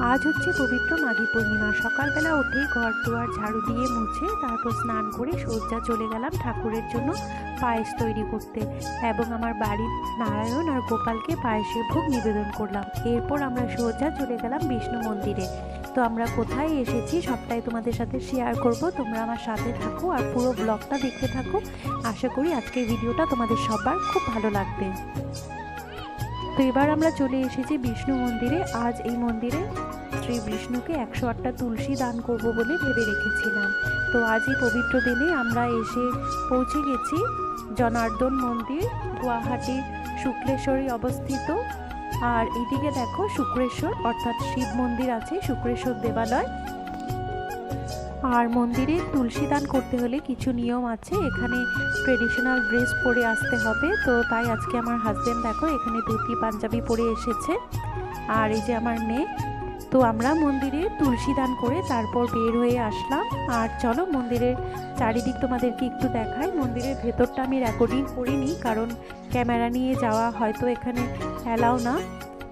আজ হচ্ছে পবিত্র মাঘী পূর্ণিমা। সকালবেলা উঠে ঘর দুয়ার ঝাড়ু দিয়ে মুছে তারপর স্নান করে সজ্জা চলে গেলাম ঠাকুরের জন্য পায়েস তৈরি করতে এবং আমার বাড়ির নারায়ণ আর গোপালকে পায়েসের ভোগ নিবেদন করলাম। এরপর আমরা সজ্জা চলে গেলাম বিষ্ণু মন্দিরে। তো আমরা কোথায় এসেছি সবটাই তোমাদের সাথে শেয়ার করব। তোমরা আমার সাথে থাকো আর পুরো ব্লগটা দেখতে থাকো। আশা করি আজকের ভিডিওটা তোমাদের সবার খুব ভালো লাগবে। তো এবার আমরা চলে এসেছি বিষ্ণু মন্দিরে। আজ এই মন্দিরে শ্রী বিষ্ণুকে একশো আটটা তুলসী দান করব বলে ভেবে রেখেছিলাম। তো আজ এই পবিত্র দিনে আমরা এসে পৌঁছে গেছি জনার্দন মন্দির, গুয়াহাটি, শুক্লেশ্বরী অবস্থিত। আর এদিকে দেখো শুক্রেশ্বর অর্থাৎ শিব মন্দির আছে শুক্রেশ্বর দেবালয়। আর মন্দিরে তুলসী দান করতে হলে কিছু নিয়ম আছে। এখানে ট্রেডিশনাল ড্রেস পরে আসতে হবে। তো তাই আজকে আমার হাজব্যান্ড দেখো, এখানে ধুতি, পাঞ্জাবি পরে এসেছে। আর এই যে আমার মেয়ে, তো আমরা মন্দিরে তুলসী দান করে তারপর বের হয়ে আসলাম। আর চলো মন্দিরের চারিদিক তোমাদেরকে একটু দেখাই। মন্দিরের ভেতরটা আমি রেকর্ডিং করিনি, কারণ ক্যামেরা নিয়ে যাওয়া হয়তো এখানে অ্যালাও না।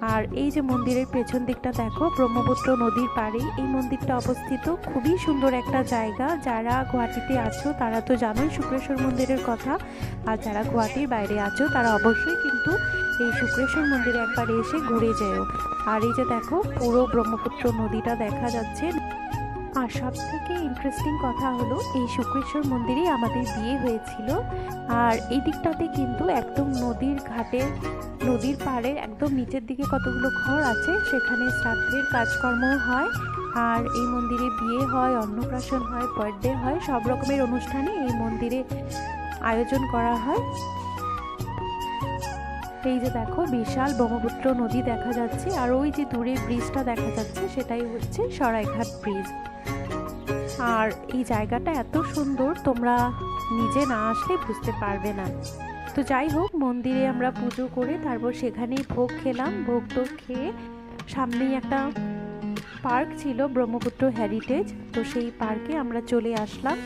আর এই যে মন্দিরের পেছন দিকটা দেখো, ব্রহ্মপুত্র নদীর পাড়ে এই মন্দিরটা অবস্থিত। খুবই সুন্দর একটা জায়গা। যারা গুয়াহাটিতে আছো, তারা তো জানোই শুক্রেশ্বর মন্দিরের কথা। আর যারা গুয়াহাটির বাইরে আছো, তারা অবশ্যই কিন্তু এই শুক্রেশ্বর মন্দিরে একবার এসে ঘুরে যেও। আর এই যে দেখো, পুরো ব্রহ্মপুত্র নদীটা দেখা যাচ্ছে। আর সব থেকে ইন্টারেস্টিং কথা হলো, এই শুক্রেশ্বর মন্দিরেই আমাদের বিয়ে হয়েছিল। আর এই দিকটাতে কিন্তু একদম নদীর ঘাটে নদীর পাড়ে একদম নিচের দিকে কতগুলো ঘর আছে, সেখানে শ্রাদ্ধের কাজকর্ম হয়। আর এই মন্দিরে বিয়ে হয়, অন্নপ্রাশন হয় বার্থডে হয়, সব রকমের অনুষ্ঠানে এই মন্দিরে আয়োজন করা হয়। এই যে দেখো, বিশাল ব্রহ্মপুত্র নদী দেখা যাচ্ছে, আর ওই যে দূরে ব্রিজটা দেখা যাচ্ছে, সেটাই হচ্ছে সরাইঘাট ব্রিজ। আর এই জায়গাটা এত সুন্দর, তোমরা নিজে না আসলে বুঝতে পারবে না। তো যাই হোক, মন্দিরে আমরা পুজো করে তারপর সেখানেই ভোগ খেলাম। ভোগ তো খেয়ে সামনেই একটা পার্ক ছিল, ব্রহ্মপুত্র হেরিটেজ তো সেই পার্কে আমরা চলে আসলাম।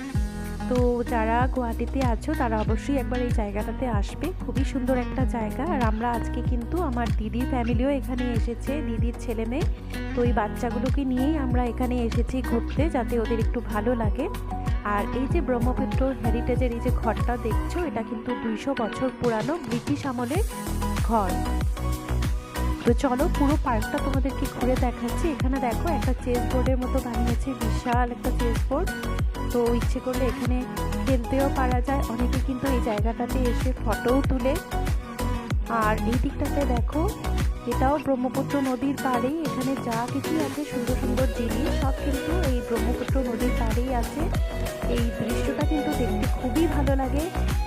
তো যারা গুয়াহাটিতে আছো, তারা অবশ্যই একবার এই জায়গাটাতে আসবে। খুবই সুন্দর একটা জায়গা। আর আমরা আজকে কিন্তু আমার দিদির ফ্যামিলিও এখানে এসেছে, দিদির ছেলে মেয়ে। তো এই বাচ্চাগুলোকে নিয়েই আমরা এখানে এসেছি ঘুরতে, যাতে ওদের একটু ভালো লাগে। আর এই যে ব্রহ্মপুত্র হেরিটেজের এই যে ঘরটা দেখছ, এটা কিন্তু দুইশো বছর পুরানো ব্রিটিশ আমলের ঘর। তো চলো পুরো পার্কটা তোমাদেরকে ঘুরে দেখাচ্ছি। এখানে দেখো একটা চেস বোর্ডের মতো বানিয়েছে, বিশাল একটা চেস বোর্ড তো ইচ্ছে করলে এখানে খেলতেও পারা যায়। অনেকে কিন্তু এই জায়গাটাতে এসে ফটোও তুলে। আর এই দিকটাতে দেখো এটাও ব্রহ্মপুত্র নদীর পাড়েই এখানে যা কিছুই আছে, সুন্দর সুন্দর জিনিস, সব কিন্তু এই ব্রহ্মপুত্র নদীর পাড়েই আছে। এই দৃশ্যটা কিন্তু দেখতে খুবই ভালো লাগে।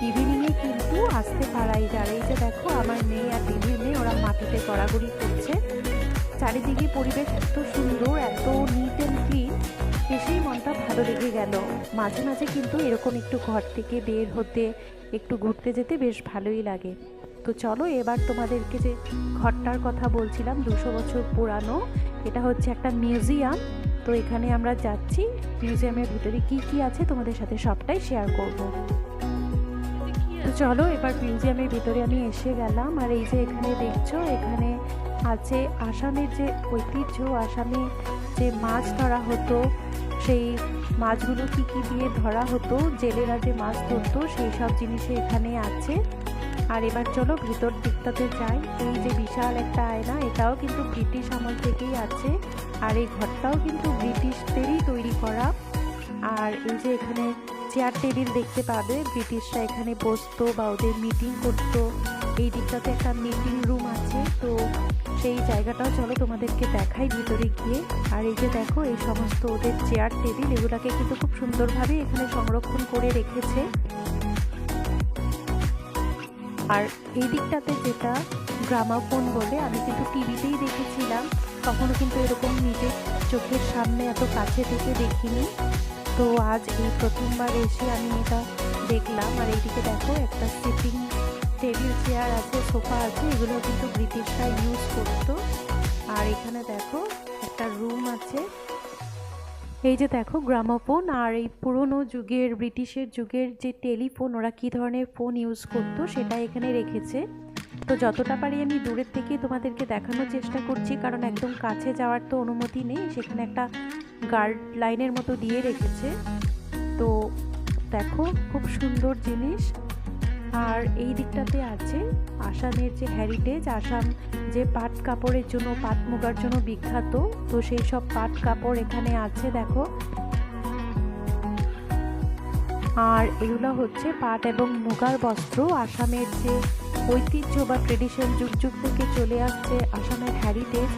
ইভিনিংয়ে কিন্তু আসতে পারাই যায়। এই যে দেখো, আমার মেয়ে আর দিদির মেয়ে, ওরা মাটিতে গড়াগড়ি করছে। চারিদিকে পরিবেশ এত সুন্দর, এত নিট অ্যান্ড ক্লিন এসেই মনটা ভালো লেগে গেল। মাঝে মাঝে কিন্তু এরকম একটু ঘর থেকে বের হতে, একটু ঘুরতে যেতে বেশ ভালোই লাগে। তো চলো, এবার তোমাদেরকে যে ঘরটার কথা বলছিলাম, দুশো বছর পুরানো, এটা হচ্ছে একটা মিউজিয়াম। তো এখানে আমরা যাচ্ছি, মিউজিয়ামের ভিতরে কি কি আছে তোমাদের সাথে সবটাই শেয়ার করব। তো চলো, এবার মিউজিয়ামের ভিতরে আমি এসে গেলাম, আর এই যে এখানে দেখছ, এখানে আছে আসামের যে ঐতিহ্য, আসামে যে মাছ ধরা হতো, সেই মাছগুলো কি কি দিয়ে ধরা হতো, জেলেরা যে মাছ ধরতো, সেই সব জিনিসে এখানে আছে। আর এবার চলো ভিতর দিকটাতে যাই। এই যে বিশাল একটা আয়না, এটাও কিন্তু ব্রিটিশ আমল থেকেই আছে। আর এই ঘরটাও কিন্তু ব্রিটিশদেরই তৈরি করা। আর এই যে এখানে চেয়ার টেবিল দেখতে পাবে। ব্রিটিশরা এখানে বসতো বা ওদের মিটিং করতো। এই দিকটাতে একটা মিটিং রুম আছে। তো সেই জায়গাটাও চলো তোমাদেরকে দেখাই ভিতরে গিয়ে। আর এই যে দেখো, এই সমস্ত ওদের চেয়ার টেবিল এগুলাকে কিন্তু খুব সুন্দরভাবে এখানে সংরক্ষণ করে রেখেছে। আর এই দিকটাতে যেটা গ্রামাফোন বলে, আমি কিন্তু টিভিতেই দেখেছিলাম। কখনো কিন্তু এরকম নিজের চোখের সামনে এত কাছে থেকে দেখিনি। তো আজ এই প্রথমবার এসে আমি এটা দেখলাম। আর এইদিকে দেখো, একটা সিটিং টেবিল চেয়ার আছে সোফা আছে, এগুলো কিন্তু ব্রিটিশরা ইউজ করতো। আর এখানে দেখো, একটা রুম আছে। এই যে দেখো গ্রামোফোন আর এই পুরনো যুগের, ব্রিটিশের যুগের যে টেলিফোন, ওরা কী ধরনের ফোন ইউজ করতো সেটা এখানে রেখেছে। তো যতটা পারি আমি দূরের থেকে তোমাদেরকে দেখানোর চেষ্টা করছি, কারণ একদম কাছে যাওয়ার তো অনুমতি নেই, সেখানে একটা গার্ড লাইনের মতো দিয়ে রেখেছে। তো দেখো খুব সুন্দর জিনিস। আর এই দিকটাতে আছে আসামের যে হ্যারিটেজ আসাম যে পাট কাপড়ের জন্য, পাট মুগার জন্য বিখ্যাত, তো সেই সব পাট কাপড় এখানে আছে, দেখো। আর এগুলো হচ্ছে পাট এবং মুগার বস্ত্র। আসামের যে ঐতিহ্য বা ট্রেডিশন যুগ যুগ থেকে চলে আসছে আসামের হ্যারিটেজ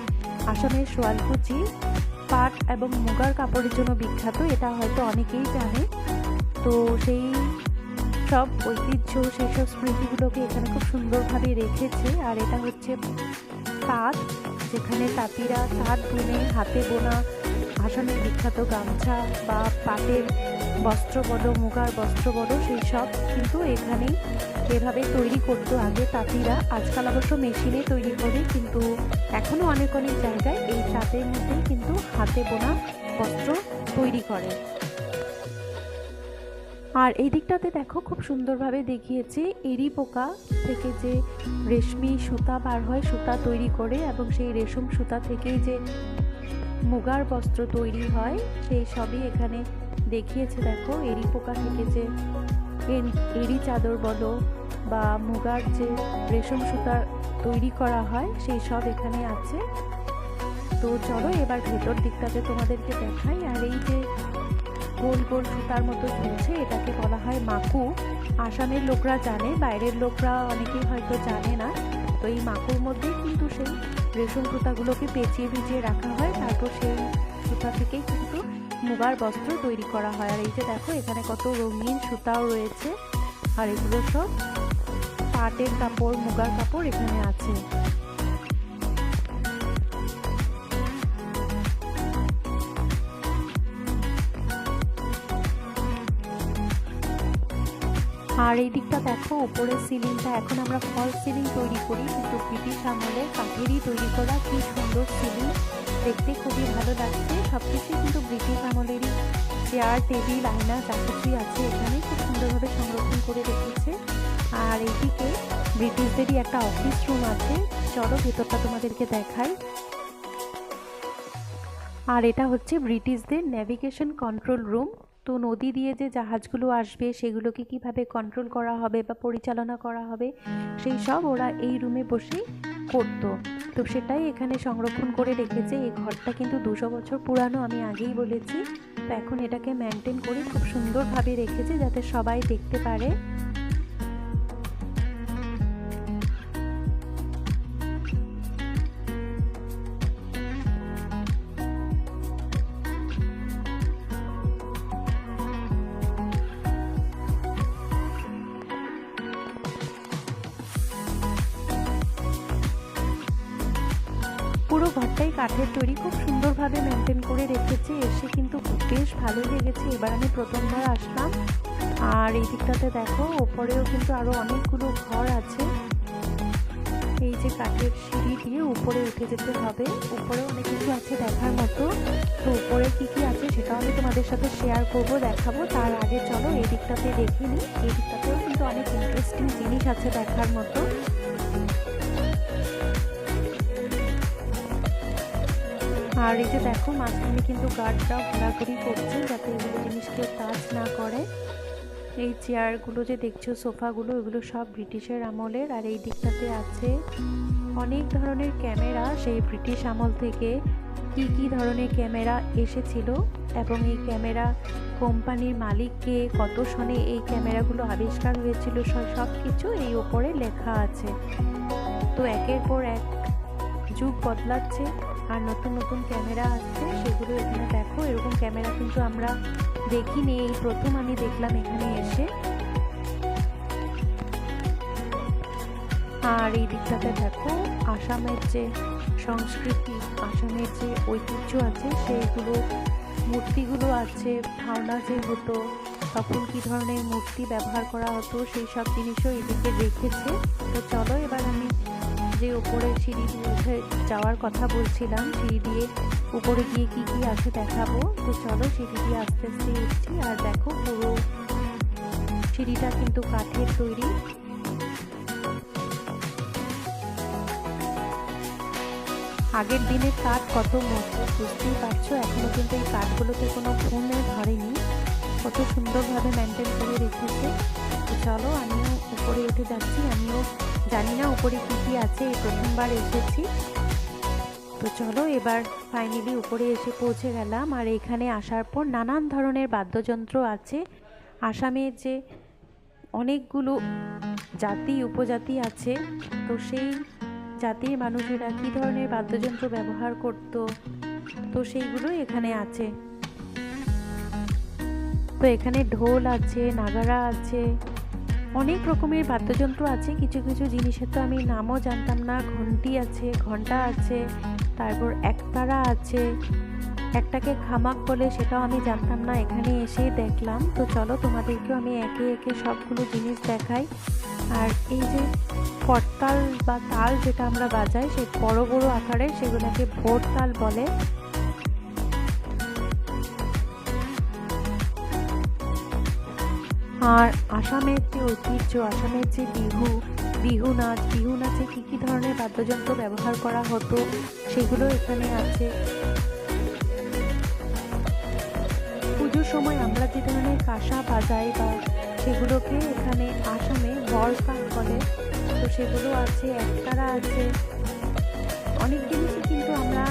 আসামের সোয়ালকুচি। পাট এবং মুগার কাপড়ের জন্য বিখ্যাত, এটা হয়তো অনেকেই জানে। তো সেই সব ঐতিহ্য সেই সব স্মৃতিগুলোকে এখানে খুব সুন্দরভাবে রেখেছে। আর এটা হচ্ছে তাঁত, যেখানে তাঁতিরা তাঁত বুনে হাতে বোনা আসামের বিখ্যাত গামছা বা পাটের বস্ত্র বলো, মুগার বস্ত্র বলো, সেই সব কিন্তু এখানেই এভাবে তৈরি করতো আগে তাঁতিরা। আজকাল অবশ্য মেশিনে তৈরি করে, কিন্তু এখনও অনেক অনেক জায়গায় এই তাঁতের মধ্যেই কিন্তু হাতে বোনা বস্ত্র তৈরি করে। আর এই দিকটাতে দেখো খুব সুন্দরভাবে দেখিয়েছে এরি পোকা থেকে যে রেশমি সুতা বার হয়, সুতা তৈরি করে এবং সেই রেশম সুতা থেকেই যে মুগার বস্ত্র তৈরি হয়, সেই সবই এখানে দেখিয়েছে। দেখো এরি পোকা থেকে যে এরি চাদর বলো বা মুগার যে রেশম সুতা তৈরি করা হয়, সেই সব এখানে আছে। তো চলো এবার ভেতর দিকটাতে তোমাদেরকে দেখাই। আর এই যে গোল গোল সুতার মতো ঝুলছে, এটাকে বলা হয় মাকু। আসামের লোকরা জানে, বাইরের লোকরা অনেকেই হয়তো জানে না। তো এই মাকুর মধ্যেই কিন্তু সেই রেশম সুতাগুলোকে পেঁচিয়ে ভিজিয়ে রাখা হয়। তারপর সেই সুতা থেকেই কিন্তু মুগার বস্ত্র তৈরি করা হয়। আর এই যে দেখো, এখানে কত রঙিন সুতাও রয়েছে। আর এগুলো সব পাটের কাপড়, মুগার কাপড় এখানে আছে। আর এই দিকটা দেখো, উপরের সিলিংটা এখন আমরা ফল সিলিং তৈরি করি, কিন্তু ব্রিটিশ আমলে কাঠেরই তৈরি করা কি সুন্দর সিলিং দেখতে খুবই ভালো লাগছে। সব কিছুই কিন্তু ব্রিটিশ আমলেরই। চেয়ার টেবিল আয়না, যা কিছুই আছে এখানে খুব সুন্দরভাবে সংরক্ষণ করে রেখেছে। আর এইদিকে ব্রিটিশদেরই একটা অফিস রুম আছে। চলো ভেতরটা তোমাদেরকে দেখাই। আর এটা হচ্ছে ব্রিটিশদের ন্যাভিগেশন কন্ট্রোল রুম তো নদী দিয়ে যে জাহাজগুলো আসবে, সেগুলোকে কীভাবে কন্ট্রোল করা হবে বা পরিচালনা করা হবে, সেই সব ওরা এই রুমে বসেই করতো। তো সেটাই এখানে সংরক্ষণ করে রেখেছে। এই ঘরটা কিন্তু দুশো বছর পুরানো, আমি আগেই বলেছি। তো এখন এটাকে মেনটেন করে খুব সুন্দরভাবে রেখেছে, যাতে সবাই দেখতে পারে। করে এসে কিন্তু বেশ ভালো লেগেছে। এবার আমি প্রথমবার আসলাম। আর এই দিকটাতে দেখো, ওপরেও কিন্তু আরও অনেকগুলো ঘর আছে। এই যে কাঠের সিঁড়ি দিয়ে উপরে উঠে যেতে হবে। উপরে অনেক কিছু আছে দেখার মতো। তো উপরে কি কি আছে সেটাও আমি তোমাদের সাথে শেয়ার করব, দেখাবো। তার আগে চলো এই দিকটাতে দেখে নিই। এই দিকটাতেও কিন্তু অনেক ইন্টারেস্টিং জিনিস আছে দেখার মতো। আর এই যে দেখো, মাঝখানে কিন্তু গার্ডরাও ঘোরাঘুরি করছে যাতে এগুলো জিনিস কেউ টাচ না করে। এই চেয়ারগুলো যে দেখছ সোফাগুলো এগুলো সব ব্রিটিশের আমলের। আর এই দিকটাতে আছে অনেক ধরনের ক্যামেরা সেই ব্রিটিশ আমল থেকে কি কি ধরনের ক্যামেরা এসেছিল এবং এই ক্যামেরা কোম্পানির মালিককে কত সনে এই ক্যামেরাগুলো আবিষ্কার হয়েছিল, সব কিছু এই ওপরে লেখা আছে। তো একের পর এক যুগ বদলাচ্ছে। আর নতুন নতুন ক্যামেরা আসছে সেগুলো এখানে দেখো। এরকম ক্যামেরা কিন্তু আমরা দেখিনি। এই প্রথম আমি দেখলাম এখানে এসে। আর এই দিকটাতে দেখো, আসামের যে সংস্কৃতি, আসামের যে ঐতিহ্য আছে সেইগুলো মূর্তিগুলো আছে, ভাওনা যে হতো, তখন কী ধরনের মূর্তি ব্যবহার করা হতো, সেই সব জিনিসও এদিকে রেখেছে। তো চলো যে উপরে সিঁড়ি দিয়ে উঠে যাওয়ার কথা বলছিলাম, সিঁড়ি দিয়ে উপরে গিয়ে কি কি আছে দেখাবো? তো চলো সিঁড়ি দিয়ে আস্তে আস্তে উঠছি আর দেখো পুরো সিঁড়িটা কিন্তু কাঠের তৈরি। আগের দিনের কাঠ কত মজবুত, বুঝতেই পারছ? এখনও কিন্তু এই কাঠগুলোতে কোনো ফোনে ধরেনি। কত সুন্দরভাবে মেনটেন করে রেখেছে। চলো আমিও উপরে উঠে যাচ্ছি। আমিও জানি না উপরে কী কী আছে, এই প্রথমবার এসেছি। তো চলো এবার ফাইনালি উপরে এসে পৌঁছে গেলাম। আর এখানে আসার পর নানান ধরনের বাদ্যযন্ত্র আছে। আসামের যে অনেকগুলো জাতি, উপজাতি আছে, তো সেই জাতির মানুষেরা কী ধরনের বাদ্যযন্ত্র ব্যবহার করত, তো সেইগুলো এখানে আছে। তো এখানে ঢোল আছে, নাগারা আছে অনেক রকমের বাদ্যযন্ত্র আছে, কিছু কিছু জিনিসের তো আমি নামও জানতাম না। ঘন্টি আছে, ঘণ্টা আছে, তারপর একতারা আছে। একটাকে খামাক বলে সেটাও আমি জানতাম না, এখানে এসে দেখলাম। তো চলো তোমাদেরকেও আমি একে একে সবগুলো জিনিস দেখাই। আর এই যে করতাল বা তাল যেটা আমরা বাজাই, সেই বড় বড় আকারে সেগুলোকে ভোট তাল বলে। আর আসামের যে ঐতিহ্য, আসামের যে বিহু বিহু নাচ, বিহু নাচে কী কী ধরনের বাদ্যযন্ত্র ব্যবহার করা হতো, সেগুলো এখানে আছে। পুজোর সময় আমরা যে ধরনের কাঁসা বাজাই বা সেগুলোকে এখানে আসামে বরকাট বলে, তো সেগুলো আছে, একতারা আছে। অনেক জিনিসই কিন্তু আমরা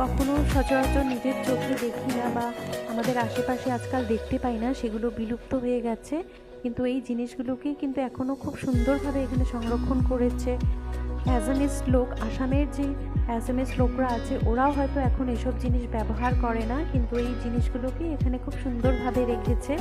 কখনো সচরাচর নিজের চোখে দেখি না বা আমাদের আশেপাশে আজকাল দেখতে পাই না, সেগুলো বিলুপ্ত হয়ে গেছে। কিন্তু এই জিনিসগুলোকে কিন্তু এখনও খুব সুন্দরভাবে এখানে সংরক্ষণ করেছে। অ্যাজামিস লোক, আসামের যে অ্যাজামিস লোকরা আছে, ওরাও হয়তো এখন এসব জিনিস ব্যবহার করে না, কিন্তু এই জিনিসগুলোকে এখানে খুব সুন্দরভাবে রেখেছে।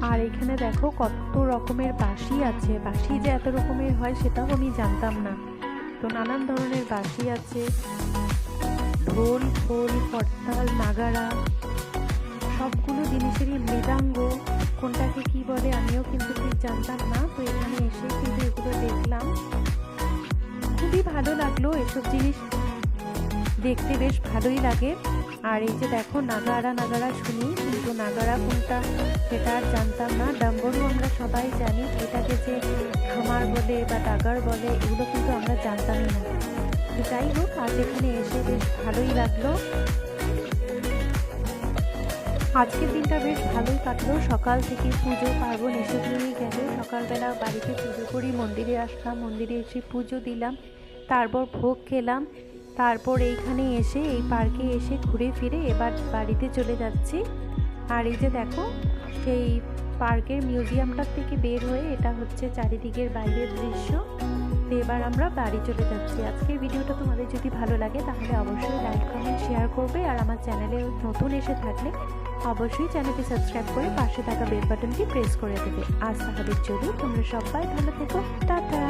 আর এখানে দেখো কত রকমের বাঁশি আছে। বাঁশি যে এত রকমের হয় সেটাও আমি জানতাম না। তো নানান ধরনের বাঁশি আছে। ঢোল খোল করতাল নাগারা, সবগুলো জিনিসেরই মৃদাঙ্গ। কোনটাকে কি বলে আমিও কিন্তু ঠিক জানতাম না। তো এখানে এসে কিন্তু এগুলো দেখলাম। খুবই ভালো লাগল এসব জিনিস। দেখতে বেশ ভালোই লাগে। আর এই যে দেখো নাগারা নাগারা শুনি, কিন্তু নাগারা কোনটা সেটা আর জানতাম না। ডাম্বরু আমরা সবাই জানি, এটাকে যে খামার বলে বা ডাগার বলে, এগুলো কিন্তু আমরা জানতামই না। যাই হোক, আজ এখানে এসে বেশ ভালোই লাগল। আজকের দিনটা বেশ ভালোই কাটলো। সকাল থেকে পুজো, পার্বণ এসব নিয়েই গেল। সকালবেলা বাড়িতে পুজো করি, মন্দিরে আসলাম, মন্দিরে এসে পুজো দিলাম। তারপর ভোগ খেলাম। তারপর এইখানে এসে এই পার্কে এসে ঘুরে ফিরে এবার বাড়িতে চলে যাচ্ছি। আর এই যে দেখো, সেই পার্কের মিউজিয়ামটার থেকে বের হয়ে এটা হচ্ছে চারিদিকের বাইরের দৃশ্য। তো এবার আমরা বাড়ি চলে যাচ্ছি। আজকের ভিডিওটা তোমাদের যদি ভালো লাগে তাহলে অবশ্যই লাইক, কমেন্ট, শেয়ার করবে। আর আমার চ্যানেলে নতুন এসে থাকলে অবশ্যই চ্যানেলটি সাবস্ক্রাইব করে পাশে থাকা বেল বাটনটি প্রেস করে দেবে। আজ তাহলে চলি তোমরা সবাই ভালো থেকো। টাটা!